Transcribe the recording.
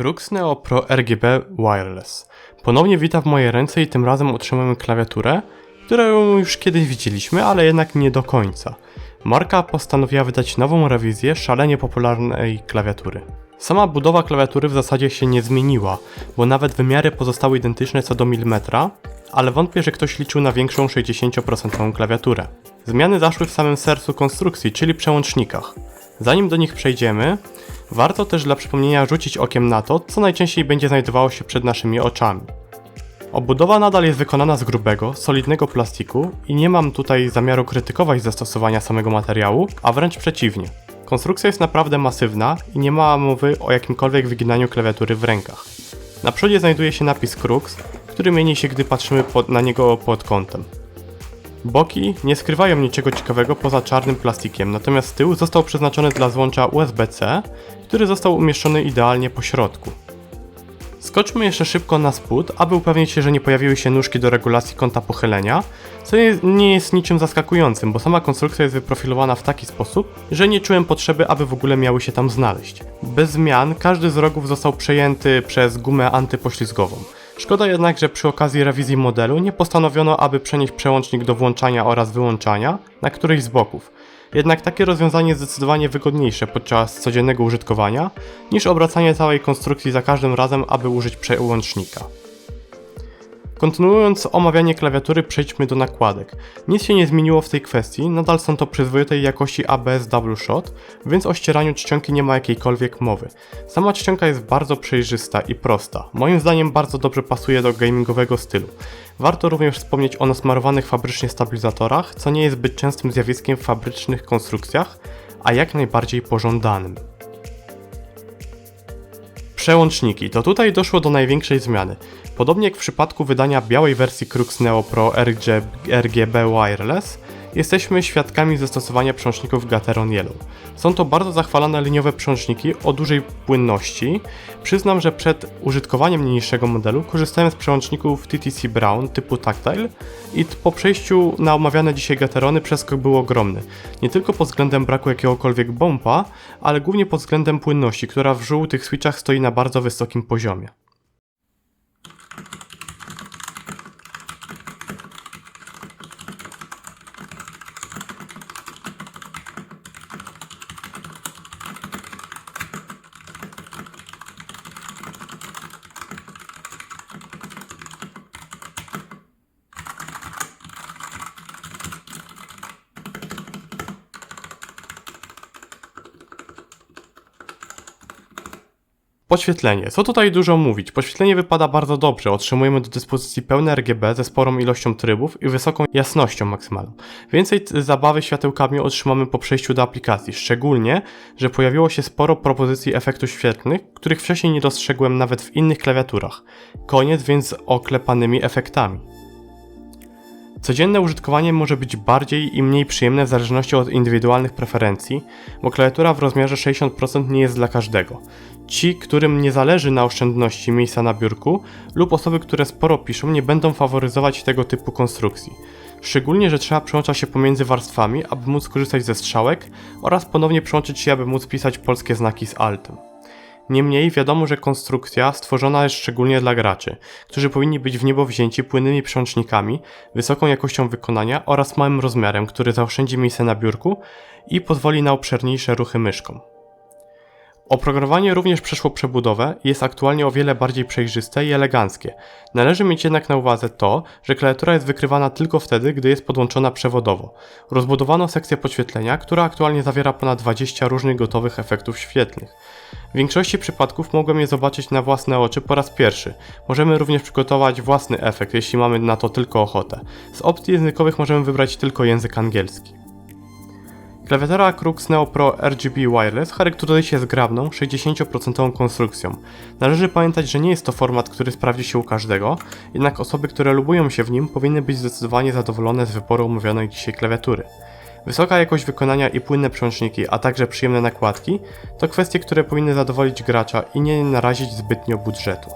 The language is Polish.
Crux Neo Pro RGB Wireless. Ponownie wita w moje ręce i tym razem otrzymujemy klawiaturę, którą już kiedyś widzieliśmy, ale jednak nie do końca. Marka postanowiła wydać nową rewizję szalenie popularnej klawiatury. Sama budowa klawiatury w zasadzie się nie zmieniła, bo nawet wymiary pozostały identyczne co do milimetra, ale wątpię, że ktoś liczył na większą 60% klawiaturę. Zmiany zaszły w samym sercu konstrukcji, czyli przełącznikach. Zanim do nich przejdziemy, warto też dla przypomnienia rzucić okiem na to, co najczęściej będzie znajdowało się przed naszymi oczami. Obudowa nadal jest wykonana z grubego, solidnego plastiku i nie mam tutaj zamiaru krytykować zastosowania samego materiału, a wręcz przeciwnie. Konstrukcja jest naprawdę masywna i nie ma mowy o jakimkolwiek wyginaniu klawiatury w rękach. Na przodzie znajduje się napis Crux, który mieni się gdy patrzymy pod, na niego pod kątem. Boki nie skrywają niczego ciekawego poza czarnym plastikiem, natomiast tył został przeznaczony dla złącza USB-C, który został umieszczony idealnie po środku. Skoczmy jeszcze szybko na spód, aby upewnić się, że nie pojawiły się nóżki do regulacji kąta pochylenia, co nie- jest niczym zaskakującym, bo sama konstrukcja jest wyprofilowana w taki sposób, że nie czułem potrzeby, aby w ogóle miały się tam znaleźć. Bez zmian każdy z rogów został przejęty przez gumę antypoślizgową. Szkoda jednak, że przy okazji rewizji modelu nie postanowiono, aby przenieść przełącznik do włączania oraz wyłączania na któryś z boków. Jednak takie rozwiązanie jest zdecydowanie wygodniejsze podczas codziennego użytkowania niż obracanie całej konstrukcji za każdym razem, aby użyć przełącznika. Kontynuując omawianie klawiatury, przejdźmy do nakładek. Nic się nie zmieniło w tej kwestii, nadal są to przyzwoitej jakości ABS Double Shot, więc o ścieraniu czcionki nie ma jakiejkolwiek mowy. Sama czcionka jest bardzo przejrzysta i prosta. Moim zdaniem bardzo dobrze pasuje do gamingowego stylu. Warto również wspomnieć o nasmarowanych fabrycznie stabilizatorach, co nie jest zbyt częstym zjawiskiem w fabrycznych konstrukcjach, a jak najbardziej pożądanym. Przełączniki. To tutaj doszło do największej zmiany. Podobnie jak w przypadku wydania białej wersji Crux Neo Pro RG, RGB Wireless, jesteśmy świadkami zastosowania przełączników Gateron Yellow. Są to bardzo zachwalane liniowe przełączniki o dużej płynności. Przyznam, że przed użytkowaniem niniejszego modelu korzystałem z przełączników TTC Brown typu Tactile i po przejściu na omawiane dzisiaj Gaterony przeskok był ogromny. Nie tylko pod względem braku jakiegokolwiek bomba, ale głównie pod względem płynności, która w żółtych switchach stoi na bardzo wysokim poziomie. Podświetlenie. Co tutaj dużo mówić? Podświetlenie wypada bardzo dobrze. Otrzymujemy do dyspozycji pełne RGB ze sporą ilością trybów i wysoką jasnością maksymalną. Więcej zabawy światełkami otrzymamy po przejściu do aplikacji, szczególnie, że pojawiło się sporo propozycji efektów świetlnych, których wcześniej nie dostrzegłem nawet w innych klawiaturach. Koniec więc z oklepanymi efektami. Codzienne użytkowanie może być bardziej i mniej przyjemne w zależności od indywidualnych preferencji, bo klawiatura w rozmiarze 60% nie jest dla każdego. Ci, którym nie zależy na oszczędności miejsca na biurku, lub osoby, które sporo piszą, nie będą faworyzować tego typu konstrukcji. Szczególnie, że trzeba przełączać się pomiędzy warstwami, aby móc korzystać ze strzałek oraz ponownie przełączyć się, aby móc pisać polskie znaki z altem. Niemniej wiadomo, że konstrukcja stworzona jest szczególnie dla graczy, którzy powinni być w niebo wzięci płynnymi przełącznikami, wysoką jakością wykonania oraz małym rozmiarem, który zaoszczędzi miejsce na biurku i pozwoli na obszerniejsze ruchy myszką. Oprogramowanie również przeszło przebudowę i jest aktualnie o wiele bardziej przejrzyste i eleganckie. Należy mieć jednak na uwadze to, że klawiatura jest wykrywana tylko wtedy, gdy jest podłączona przewodowo. Rozbudowano sekcję podświetlenia, która aktualnie zawiera ponad 20 różnych gotowych efektów świetlnych. W większości przypadków mogłem je zobaczyć na własne oczy po raz pierwszy. Możemy również przygotować własny efekt, jeśli mamy na to tylko ochotę. Z opcji językowych możemy wybrać tylko język angielski. Klawiatura Crux Neo Pro RGB Wireless charakteryzuje się zgrabną, 60% konstrukcją. Należy pamiętać, że nie jest to format, który sprawdzi się u każdego, jednak osoby, które lubują się w nim, powinny być zdecydowanie zadowolone z wyboru omówionej dzisiaj klawiatury. Wysoka jakość wykonania i płynne przełączniki, a także przyjemne nakładki to kwestie, które powinny zadowolić gracza i nie narazić zbytnio budżetu.